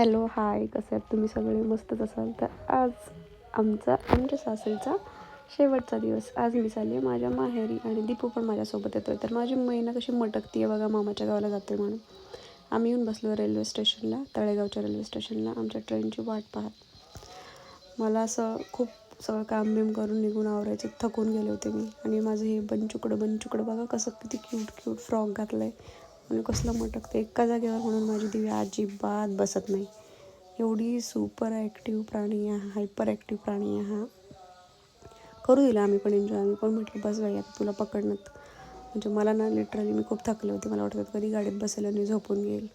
Hello hi कसं आहात? तुम्ही सगळे मस्तच असाल? तर आज आमचा आमच्या सासरीचा शेवटचा दिवस. आज मी चालली आहे माझ्या माहेरी आणि दीपू पण माझ्यासोबत येतो आहे तर माझी महिना कशी मटकती आहे बघा मामाच्या गावाला जाते म्हणून. आम्ही येऊन बसलो रेल्वे स्टेशनला तळेगावच्या रेल्वे स्टेशनला. आमच्या ट्रेनची वाट पाहत. मला असं खूप सगळं काम बिम करून निघून आवरायचे थकून गेले होते मी. आणि माझं हे बनचुकडं बनचुकडं बघा कसं किती क्यूट क्यूट फ्रॉक घातलं आहे म्हणजे कसलं मटकतं. एका जागेवर म्हणून माझी दिवी अजिबात बसत नाही. एवढी सुपर ॲक्टिव्ह प्राणी आहे हायपर ॲक्टिव्ह प्राणी आहे. हा करू दिला आम्ही पण एन्जॉय आम्ही पण म्हटलं बस बाई आता तुला पकडणं म्हणजे मला ना लिटरली मी खूप थकले होते. मला वाटत कधी गाडीत बसेल आणि झोपून घेईल.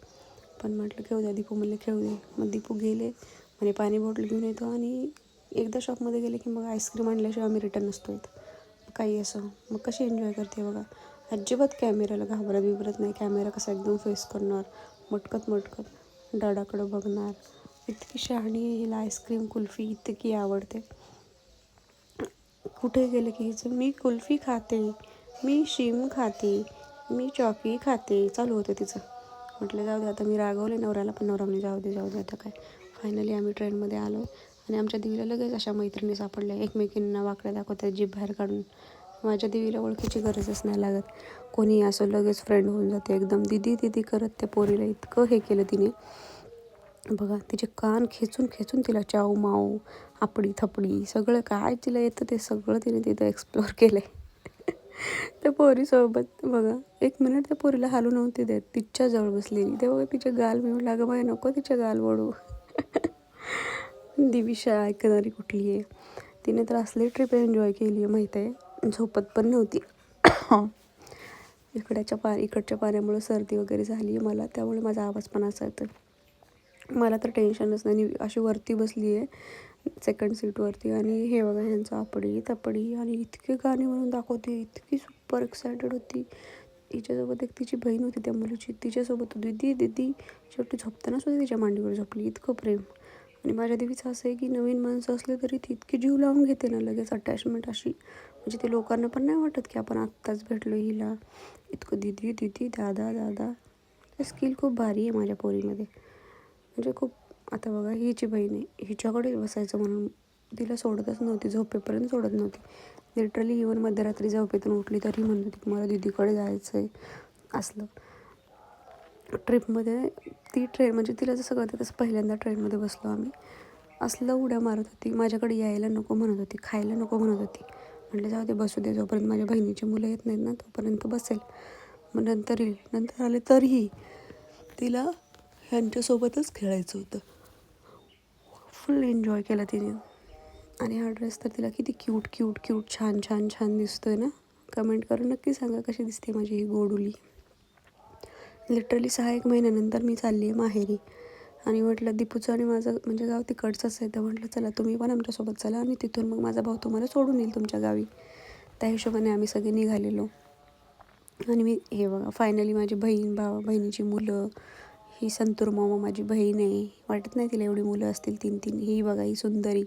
पण म्हटलं खेळू द्या. दीपू म्हणले खेळू दे. मग दीपू गेले. म्हणे पाणी बॉटल घेऊन येतो. आणि एकदा शॉपमध्ये गेले की मग आईस्क्रीम आणल्याशिवाय आम्ही रिटर्न नसतो येत काही असं. मग कशी एन्जॉय करते बघा. अजिबात कॅमेऱ्याला घाबरत बिबरत नाही. कॅमेरा कसा एकदम फेस करणार? मटकत मटकत डाडाकडं बघणार. इतकी शहाणी हिला आईस्क्रीम कुल्फी इतकी आवडते. कुठे गेलं की हिचं? मी कुल्फी खाते. मी शिम खाते. मी चॉकी खाते. चालू होतं तिचं. म्हटलं जाऊ दे आता मी रागवले नवऱ्याला पण नवरा म्हणजे जाऊ दे जाऊ दे आता काय? फायनली आम्ही ट्रेनमध्ये आलो आणि आमच्या दिवीला लगेच अशा मैत्रिणी सापडल्या. एकमेकींना वाकड्या दाखवतात जीभ बाहेर काढून. माझ्या दिवीला ओळखीची गरजच नाही लागत. कोणी असं लगेच फ्रेंड होऊन जाते. एकदम दिदी दिदी करत त्या पोरीला इतकं हे केलं तिने. बघा तिचे कान खेचून खेचून तिला चाऊ माऊ आपडी थपडी सगळं काय तिला येतं ते सगळं तिने तिथं एक्सप्लोअर केलं आहे त्या पोरीसोबत बघा एक मिनिट त्या पोरीला हालू नव्हती देत. तिच्या जवळ बसलेली. ते बघा तिचे गाल मिळू लागं बाय नको तिच्या गाल वळू. दिविशा ऐकणारी कुठली आहे तिने तर असली ट्रिप एन्जॉय केली आहे माहीत आहे. झोपत पण नव्हती. इकडच्या पा इकडच्या पाण्यामुळे सर्दी वगैरे झाली आहे मला त्यामुळे माझा आवाज पण असा येतो मला तर टेन्शनच नाही आणि अशी वरती बसली आहे सेकंड सीटवरती आणि हे बघा ह्यांचं आपडी तपडी आणि इतके गाणे म्हणून दाखवते इतकी सुपर एक्सायटेड होती. हिच्यासोबत एक तिची बहीण होती त्या मुलीची. तिच्यासोबत दिदी दिदी. शेवटी झोपताना सुद्धा तिच्या मांडीवर झोपली. इतकं प्रेम. आणि माझ्या देवीचं असं आहे की नवीन माणसं असले तरी ती इतकी जीव लावून घेते ना लगेच अटॅचमेंट अशी. म्हणजे ते लोकांना पण नाही वाटत की आपण आत्ताच भेटलो हिला. इतकं दिदी दिदी दादा दादा. स्किल खूप भारी आहे माझ्या पोरीमध्ये. म्हणजे खूप आता बघा हिची बहीण आहे हिच्याकडे बसायचं म्हणून तिला सोडतच नव्हती झोपेपर्यंत सोडत नव्हती. लिटरली इवन मध्यरात्री झोपेतून उठली तरी म्हणत होती मला दिदीकडे जायचं आहे असलं. ट्रिपमध्ये ती ट्रेन म्हणजे तिला जसं कळतं तसं पहिल्यांदा ट्रेनमध्ये बसलो आम्ही. असलं उड्या मारत होती. माझ्याकडे यायला नको म्हणत होती. खायला नको म्हणत होती. म्हटलं जाऊ दे बसू दे जोपर्यंत माझ्या बहिणीची मुलं येत नाहीत ना तोपर्यंत बसेल. मग नंतर येईल. नंतर आले तरीही तिला ह्यांच्यासोबतच खेळायचं होतं. फुल एन्जॉय केला तिने. आणि हा ड्रेस तर तिला किती क्यूट क्यूट क्यूट छान छान छान दिसतो आहे ना. कमेंट करून नक्की सांगा कशी दिसते माझी ही गोडुली. लिटरली सहा एक महिन्यानंतर मी चालली आहे माहेरी. आणि म्हटलं दीपूचं आणि माझं म्हणजे गाव तिकडचंच आहे. तर म्हटलं चला तुम्ही पण आमच्यासोबत चला आणि तिथून मग माझा भाऊ तुम्हाला सोडून येईल तुमच्या गावी. त्या हिशोबाने आम्ही सगळे निघालेलो. आणि मी हे बघा फायनली माझी बहीण भाव बहिणीची मुलं ही संतूर मामा माझी बहीण आहे. वाटत नाही तिला एवढी मुलं असतील तीन तीन ही बघा ही सुंदरी.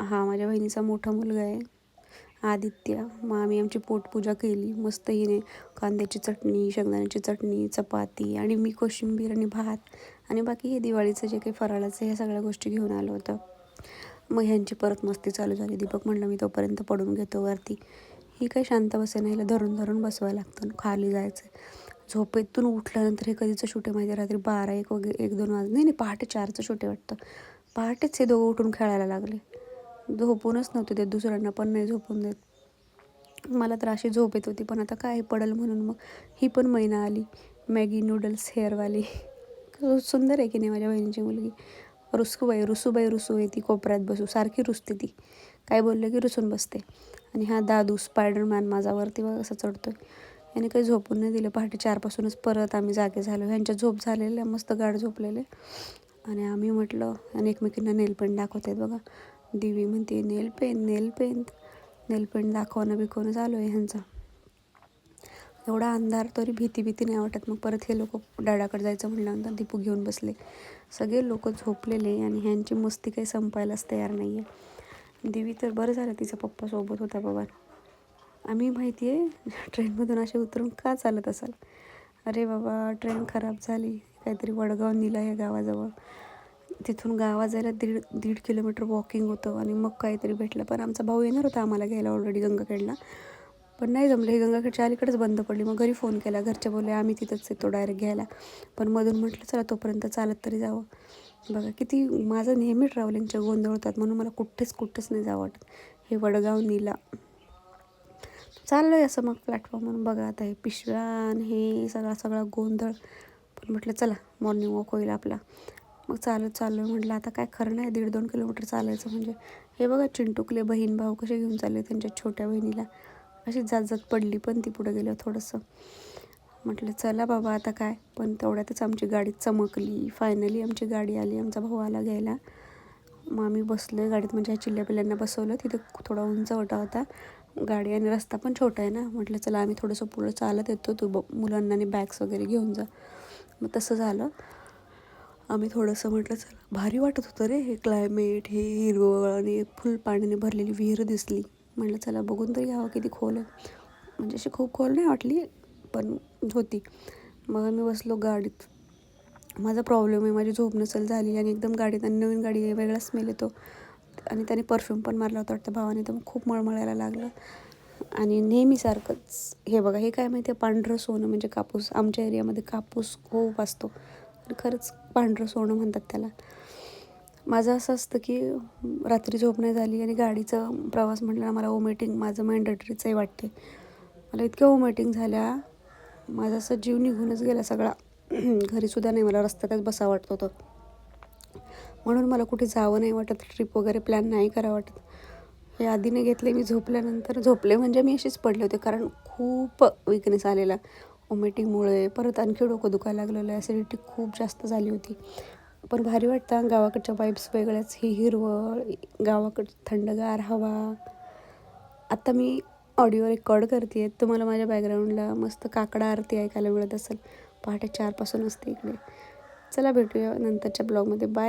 हा माझ्या बहिणीचा मोठा मुलगा आहे. आदित्य मग आम्ही आमची पोटपूजा केली. मस्त हिने कांद्याची चटणी शेंगदाण्याची चटणी चपाती आणि मी कोशिंबीर आणि भात आणि बाकी हे दिवाळीचं जे काही फराळाचं ह्या सगळ्या गोष्टी घेऊन आलो होतं. मग ह्यांची परत मस्ती चालू झाली. दीपक म्हणलं मी तोपर्यंत पडून घेतो वरती. ही काही शांत बसेना हिला धरून धरून बसवायला लागतं खाली जायचं. झोपेतून उठल्यानंतर हे कधीचं शूट आहे माहिती रात्री बारा एक वगैरे एक दोन वाज नाही नाही पहाटे चारचं शूट आहे वाटतं. पहाटेच हे दोघं उठून खेळायला लागले. झोपूनच नव्हते देत दुसऱ्यांना पण नाही झोपून देत. मला तर अशी झोप येत होती पण आता काय पडल म्हणून मग. ही पण महिना आली मॅगी नूडल्स हेअरवाली. सुंदर आहे की नाही माझ्या बहिणीची मुलगी? रुसूबाई रुसूबाई रुसू आहे ती कोपऱ्यात बसू सारखी रुसते ती. काय बोललं की रुसून बसते. आणि हा दादू स्पायडरमॅन माझावरती बघ असं चढतोय. याने काही झोपून नाही दिलं. पहाटे चारपासूनच परत आम्ही जागे झालो. ह्यांच्या झोप झालेल्या मस्त गाड झोपलेले. आणि आम्ही म्हटलं आणि एकमेकींना नेलपण दाखवत आहेत बघा. दिवी म्हणते nail pen nail pen nail paint दाखवणं बिकवणं चालू आहे ह्यांचा. एवढा अंधार तरी भीती भीती नाही वाटत. मग परत हे लोक डाडाकडे जायचं म्हटल्यानंतर दीपू घेऊन बसले. सगळे लोक झोपलेले आणि ह्यांची मस्ती काही संपायलाच तयार नाही आहे दिवी तर बरं झालं तिचा पप्पा सोबत होता बाबा. आम्ही माहिती आहे ट्रेनमधून असे उतरून का चालत असाल? अरे बाबा ट्रेन खराब झाली. काहीतरी वडगाव निला या गावाजवळ. तिथून गावात जायला दीड दीड किलोमीटर वॉकिंग होतं आणि मग काहीतरी भेटलं. पण आमचा भाऊ येणार होता आम्हाला घ्यायला ऑलरेडी गंगाखेडला. पण नाही जमलं. हे गंगाखेडच्या अलीकडेच बंद पडली. मग घरी फोन केला. घरच्या बोलले आम्ही तिथंच येतो डायरेक्ट घ्यायला. पण मधून म्हटलं चला तोपर्यंत चालत तरी जावं. बघा किती माझं नेहमी ट्रॅव्हलिंगच्या गोंधळ होतात. म्हणून मला कुठेच कुठेच नाही जावं वाटत. हे वडगाव नीला. चाललं आहे असं मग प्लॅटफॉर्मवर बघा आता हे पिशव्या आणि हे सगळा सगळा गोंधळ. पण म्हटलं चला मॉर्निंग वॉक होईल आपला. मग चालत चाललो म्हटलं आता काय खरं नाही दीड दोन किलोमीटर चालायचं म्हणजे. हे बघा चिंटुकले बहीण भाऊ कसे घेऊन चालले त्यांच्या छोट्या बहिणीला. अशी जात जात पडली पण ती पुढं गेलं थोडंसं. म्हटलं चला बाबा आता काय. पण तेवढ्यातच आमची गाडी चमकली. फायनली आमची गाडी आली आमचा भाऊ आला घ्यायला. मग आम्ही बसलो आहे गाडीत. म्हणजे चिल्ल्या पिल्ल्यांना बसवलं. तिथे थोडा उंच ओटा होता. गाडी आणि रस्ता पण छोटा आहे ना. म्हटलं चला आम्ही थोडंसं पुढं चालत येतो. तू ब मुलांना आणि बॅग्स वगैरे घेऊन जा. मग तसं झालं. आम्ही थोडंसं म्हटलं चला भारी वाटत होतं रे हे क्लायमेट हे हिरवळ आणि फुल पाण्याने भरलेली विहीर दिसली. म्हटलं चला बघून तरी यावं किती खोल आहे. म्हणजे अशी खूप खोल नाही वाटली पण होती. मग आम्ही बसलो गाडीत. माझा प्रॉब्लेम आहे माझी झोप नसेल झाली आणि एकदम गाडीत आणि नवीन गाडी आहे वेगळा स्मेल येतो. आणि त्याने परफ्यूम पण मारला होता वाटतं भावाने तर खूप मळमळायला लागलं. आणि नेहमीसारखंच हे बघा हे काय माहिती आहे पांढरं सोनं म्हणजे कापूस. आमच्या एरियामध्ये कापूस खूप असतो. खरंच पांढरं सोनं म्हणतात त्याला. माझं असं असतं की रात्री झोप नाही झाली आणि गाडीचा प्रवास म्हटल्यानं मला ओमेटिंग माझं मॅन्डेटरीचंही वाटते मला इतक्या ओमेटिंग झाल्या माझा असं जीव निघूनच गेला सगळा. घरीसुद्धा नाही मला रस्त्यातच बसा वाटत होतं. म्हणून मला कुठे जावं नाही वाटत ट्रिप वगैरे प्लॅन नाही करा वाटत. हे आधीने घेतले मी झोपल्यानंतर झोपले म्हणजे मी अशीच पडले होते कारण खूप विकनेस आलेला. वॉमिटिंगमुळे परत आणखी डोकं दुखायला लागलेलं ॲसिडिटी खूप जास्त झाली होती. पण भारी वाटतं गावाकडच्या वाईब्स वेगळ्याच. ही हिरवळ गावाकड थंडगार हवा. आत्ता मी ऑडिओ रेकॉर्ड करते आहे तुम्हाला माझ्या बॅकग्राऊंडला मस्त काकडा आरती ऐकायला मिळत असेल. पहाटे चारपासून असते इकडे. चला भेटूया नंतरच्या ब्लॉगमध्ये बाय